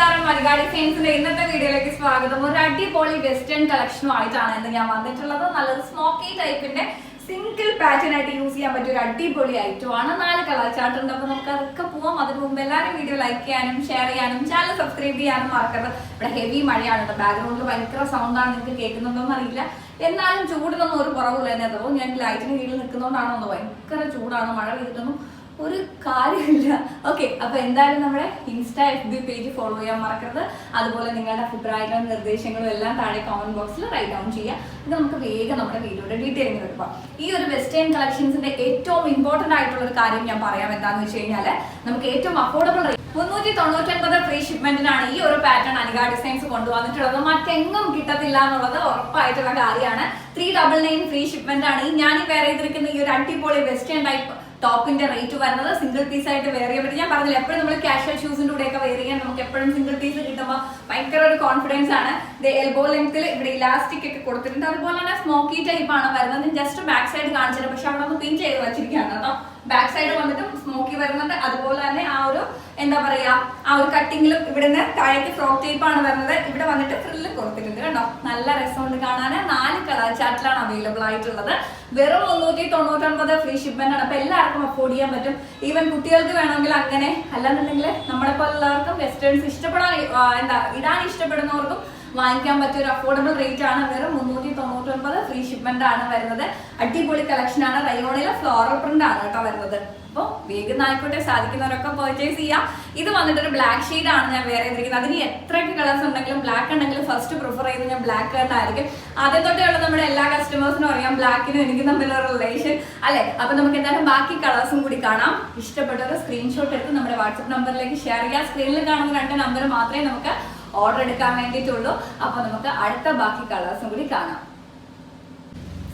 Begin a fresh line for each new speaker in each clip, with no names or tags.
നമസ്കാരം. മലയാളി സയൻസിന്റെ ഇന്നത്തെ വീഡിയോയിലേക്ക് സ്വാഗതം. ഒരു അടിപൊളി വെസ്റ്റേൺ കളക്ഷനും ആയിട്ടാണ് ഇന്ന് ഞാൻ വന്നിട്ടുള്ളത്. നല്ലൊരു സ്മോക്കി ടൈപ്പിന്റെ സിംഗിൾ പാറ്റേൺ ആയിട്ട് യൂസ് ചെയ്യാൻ പറ്റിയ ഒരു അടിപൊളി ഐറ്റം ആണ്. നാല് കളർ ചാർട്ട് ഉണ്ട്. അപ്പൊ നമുക്ക് അതൊക്കെ പോവാം. അതിന് മുമ്പ് എല്ലാവരും വീഡിയോ ലൈക്ക് ചെയ്യാനും ഷെയർ ചെയ്യാനും ചാനൽ സബ്സ്ക്രൈബ് ചെയ്യാനും മറക്കരുത്. ഇവിടെ ഹെവി മഴയാണ്. ബാക്ക്ഗ്രൗണ്ടിൽ ഭയങ്കര സൗണ്ടാണ് നിങ്ങൾക്ക് കേൾക്കുന്നുണ്ടോന്ന് അറിയില്ല. എന്നാലും ചൂടിനൊന്നും ഒരു കുറവില്ല തന്നെ അതോ ഞാൻ ലൈറ്റിന് കീഴിൽ നിൽക്കുന്നതുകൊണ്ടാണോ ഭയങ്കര ചൂടാണ്. മഴ പെയ്തിട്ടൊന്നും ഒരു കാര്യമില്ല. ഓക്കെ അപ്പൊ എന്തായാലും നമ്മുടെ Insta F B page follow ചെയ്യാൻ മറക്കരുത്. അതുപോലെ നിങ്ങളുടെ അഭിപ്രായങ്ങളും നിർദ്ദേശങ്ങളും എല്ലാം താഴെ കോമന്റ് ബോക്സിൽ റൈറ്റ് ഡൗൺ ചെയ്യുക. ഇത് നമുക്ക് വേഗം നമ്മുടെ വീഡിയോയുടെ ഡീറ്റെയിലിംഗ് എടുക്കാം ഈ ഒരു വെസ്റ്റേൺ കളക്ഷൻസിന്റെ ഏറ്റവും ഇമ്പോർട്ടന്റ് ആയിട്ടുള്ള ഒരു കാര്യം ഞാൻ പറയാം എന്താണെന്ന് വെച്ച് കഴിഞ്ഞാൽ നമുക്ക് ഏറ്റവും അഫോർഡബിൾ മുന്നൂറ്റി തൊണ്ണൂറ്റൊൻപത് ഫ്രീ ഷിപ്മെന്റിനാണ് ഈ ഒരു പാറ്റേൺ അനിക ഡിസൈൻസ് കൊണ്ടുവന്നിട്ടുള്ളത്. മറ്റെങ്ങും കിട്ടത്തില്ല എന്നുള്ളത് ഉറപ്പായിട്ടുള്ള കാര്യമാണ്. Three double nine free shipment ആണ്. ഈ ഞാൻ വേറെ ചെയ്തിരിക്കുന്ന ഈ ഒരു അടിപൊളി വെസ്റ്റേൺ ടൈപ്പ് ടോപ്പിന്റെ റേറ്റ് വരുന്നത് സിംഗിൾ പീസ് ആയിട്ട് വെയർ ചെയ്യാൻ പറ്റും. ഞാൻ പറഞ്ഞില്ല എപ്പോഴും നമ്മൾ കാഷ്വൽ ഷൂസിന്റെ കൂടെ ഒക്കെ വെയർ ചെയ്യാൻ നമുക്ക് എപ്പോഴും സിംഗിൾ പീസ് കിട്ടുമ്പോൾ ഭയങ്കര ഒരു കോൺഫിഡൻസ് ആണ്. എൽബോ ലെങ്ത്തിൽ ഇവിടെ ഇലാസ്റ്റിക് ഒക്കെ കൊടുത്തിട്ടുണ്ട്. അതുപോലെ തന്നെ സ്മോക്കി ടൈപ്പ് ആണ് വരുന്നത്. ജസ്റ്റ് ബാക്ക് സൈഡ് കാണിച്ചത് പക്ഷെ അവിടെ ഒന്ന് പിൻ ചെയ്ത് വെച്ചിരിക്കുകയാണ് കേട്ടോ. ബാക്ക് സൈഡ് വന്നിട്ട് സ്മോക്കി വരുന്നുണ്ട്. അതുപോലെ തന്നെ ആ ഒരു എന്താ പറയാ ആ ഒരു കട്ടിങ്ങിലും ഇവിടുന്ന് താഴേക്ക് ഫ്രോക്ക് ടൈപ്പ് ആണ് വരുന്നത്. ഇവിടെ വന്നിട്ട് ഫ്രില്ല് കൊടുത്തിട്ടുണ്ട് കേട്ടോ. നല്ല രസമുണ്ട് കാണാൻ നാല് ചാർട്ടിലാണ് അവൈലബിൾ ആയിട്ടുള്ളത്. വെറും മുന്നൂറ്റി തൊണ്ണൂറ്റൊൻപത് ഫ്രീ ഷിപ്മെന്റ് ആണ്. അപ്പൊ എല്ലാവർക്കും അഫോർഡ് ചെയ്യാൻ പറ്റും. ഈവൻ കുട്ടികൾക്ക് വേണമെങ്കിൽ അങ്ങനെ. അല്ലാന്നുണ്ടെങ്കിൽ നമ്മളെ പോലുള്ളവർക്കും വെസ്റ്റേൺസ് ഇഷ്ടപ്പെടാൻ എന്താ ഇടാൻ ഇഷ്ടപ്പെടുന്നവർക്കും വാങ്ങിക്കാൻ പറ്റിയ ഒരു അഫോർഡബിൾ റേറ്റ് ആണ്. വെറും മുന്നൂറ്റി തൊണ്ണൂറ്റൊൻപത് ഫ്രീ ഷിപ്മെന്റ് ആണ് വരുന്നത്. അടിപൊളി കളക്ഷൻ ആണ്. റയോണിലെ ഫ്ലോറൽ പ്രിന്റ് ആണ് കേട്ടോ വരുന്നത്. അപ്പോൾ വേഗം ആയിക്കോട്ടെ സാധിക്കുന്നവരൊക്കെ പർച്ചേസ് ചെയ്യാം. ഇത് വന്നിട്ട് ഒരു ബ്ലാക്ക് ഷെയ്ഡ് ആണ് ഞാൻ വേറെ ചെയ്തിരിക്കുന്നത് അതിന് എത്രയൊക്കെ കളേഴ്സ് ഉണ്ടെങ്കിലും ബ്ലാക്ക് ഉണ്ടെങ്കിലും ഫസ്റ്റ് പ്രിഫർ ചെയ്യുന്നത് ഞാൻ ബ്ലാക്ക് തന്നെ ആയിരിക്കും. ആദ്യം തൊട്ടേയുള്ള നമ്മുടെ എല്ലാ കസ്റ്റമേഴ്സിനും അറിയാം ബ്ലാക്കിനും എനിക്ക് തമ്മിലുള്ള റിലേഷൻ അല്ലെ? അപ്പൊ നമുക്ക് എന്തായാലും ബാക്കി കളേഴ്സും കൂടി കാണാം. ഇഷ്ടപ്പെട്ട ഒരു സ്ക്രീൻഷോട്ട് എടുത്ത് നമ്മുടെ വാട്സപ്പ് നമ്പറിലേക്ക് ഷെയർ ചെയ്യാം സ്ക്രീനിൽ കാണുന്ന രണ്ട് നമ്പർ മാത്രമേ നമുക്ക് ഓർഡർ എടുക്കാൻ വേണ്ടിയിട്ടുള്ളൂ. അപ്പോൾ നമുക്ക് അടുത്ത ബാക്കി കളേഴ്സും കൂടി കാണാം.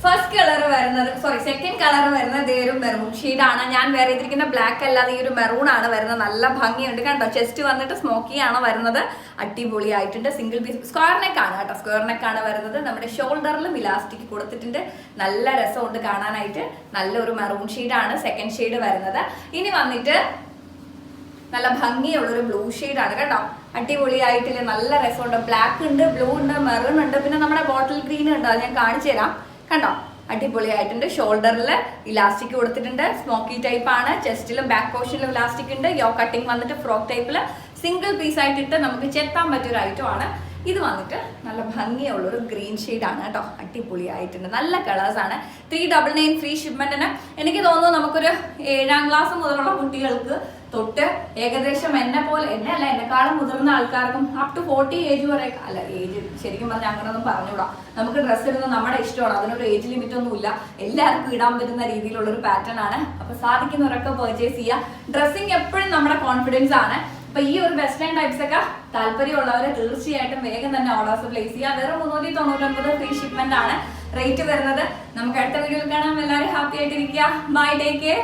ഫസ്റ്റ് കളർ വരുന്നത് സോറി സെക്കൻഡ് കളർ വരുന്നത് ദേ ഒരു മെറൂൺ ആണ്. ഞാൻ വേറെ ചെയ്തിരിക്കുന്ന ബ്ലാക്ക് അല്ലാതെ ഈ ഒരു മെറൂൺ ആണ് വരുന്നത്. നല്ല ഭംഗിയുണ്ട് കണ്ടോ? ചെസ്റ്റ് വന്നിട്ട് സ്മോക്കി ആണ് വരുന്നത്. അടിപൊളി ആയിട്ടുണ്ട് സിംഗിൾ പീസ് സ്ക്വയർ നെക്ക് ആണ് കേട്ടോ. സ്ക്വയർ നെക്ക് ആണ് വരുന്നത്. നമ്മുടെ ഷോൾഡറിലും ഇലാസ്റ്റിക് കൊടുത്തിട്ടുണ്ട്. നല്ല രസമുണ്ട് കാണാനായിട്ട്. നല്ലൊരു മെറൂൺ ആണ് സെക്കൻഡ് ഷെയ്ഡ് വരുന്നത്. ഇനി വന്നിട്ട് നല്ല ഭംഗിയുള്ളൊരു ബ്ലൂ ആണ് കേട്ടോ. അടിപൊളിയായിട്ടില്ലേ? നല്ല രസമുണ്ട്. ബ്ലാക്ക് ഉണ്ട് ബ്ലൂ ഉണ്ട് മെറൂൺ ഉണ്ട്. പിന്നെ നമ്മുടെ ബോട്ടിൽ ഗ്രീൻ ഉണ്ട്. അത് ഞാൻ കാണിച്ചു തരാം കണ്ടോ? അടിപൊളിയായിട്ടുണ്ട്. ഷോൾഡറിൽ ഇലാസ്റ്റിക് കൊടുത്തിട്ടുണ്ട്. സ്മോക്കി ടൈപ്പ് ആണ്. ചെസ്റ്റിലും ബാക്ക് പോർഷനിലും ഇലാസ്റ്റിക് ഉണ്ട്. യോ കട്ടിങ് വന്നിട്ട് ഫ്രോക്ക് ടൈപ്പിൽ സിംഗിൾ പീസ് ആയിട്ടിട്ട് നമുക്ക് ചെത്താൻ പറ്റിയൊരു ഐറ്റം ആണ്. ഇത് വന്നിട്ട് നല്ല ഭംഗിയുള്ള ഒരു ഗ്രീൻ ആണ് കേട്ടോ. അടിപൊളിയായിട്ടുണ്ട്. നല്ല കളേഴ്സ് ആണ്. ത്രീ ഡബിൾ നയൻ ഫ്രീ ഷിപ്മെന്റിന് എനിക്ക് തോന്നുന്നു നമുക്കൊരു ഏഴാം ക്ലാസ് മുതലുള്ള കുട്ടികൾക്ക് തൊട്ട് ഏകദേശം എന്നെ പോലെ എന്നെ അല്ല എന്നെക്കാളും മുതിർന്ന ആൾക്കാർക്കും അപ് ടു ഫോർട്ടി ഏജ് വരെ അല്ല ഏജ് ശരിക്കും പറഞ്ഞാൽ അങ്ങനെയൊന്നും പറഞ്ഞുകൂടാ നമുക്ക് ഡ്രസ്സ് ഇടുന്നത് നമ്മുടെ ഇഷ്ടമാണ്. അതിനൊരു ഏജ് ലിമിറ്റ് ഒന്നും ഇല്ല. എല്ലാവർക്കും ഇടാൻ പറ്റുന്ന രീതിയിലുള്ള ഒരു പാറ്റേൺ ആണ്. അപ്പൊ സാധിക്കുന്നവരൊക്കെ പർച്ചേസ് ചെയ്യുക. ഡ്രസ്സിങ് എപ്പോഴും നമ്മുടെ കോൺഫിഡൻസ് ആണ്. അപ്പൊ ഈ ഒരു വെസ്റ്റേൺ ടൈപ്സ് ഒക്കെ താല്പര്യമുള്ളവരെ തീർച്ചയായിട്ടും വേഗം തന്നെ ഓർഡേഴ്സ് പ്ലേസ് ചെയ്യുക. വേറെ മുന്നൂറ്റി തൊണ്ണൂറ്റൊമ്പത് ഫ്രീ ഷിപ്മെന്റ് ആണ്. റേറ്റ് വരുന്നത്. നമുക്ക് അടുത്ത വീഡിയോയിൽ കാണാം. എല്ലാവരും ഹാപ്പി ആയിട്ടിരിക്കുക. Bye take care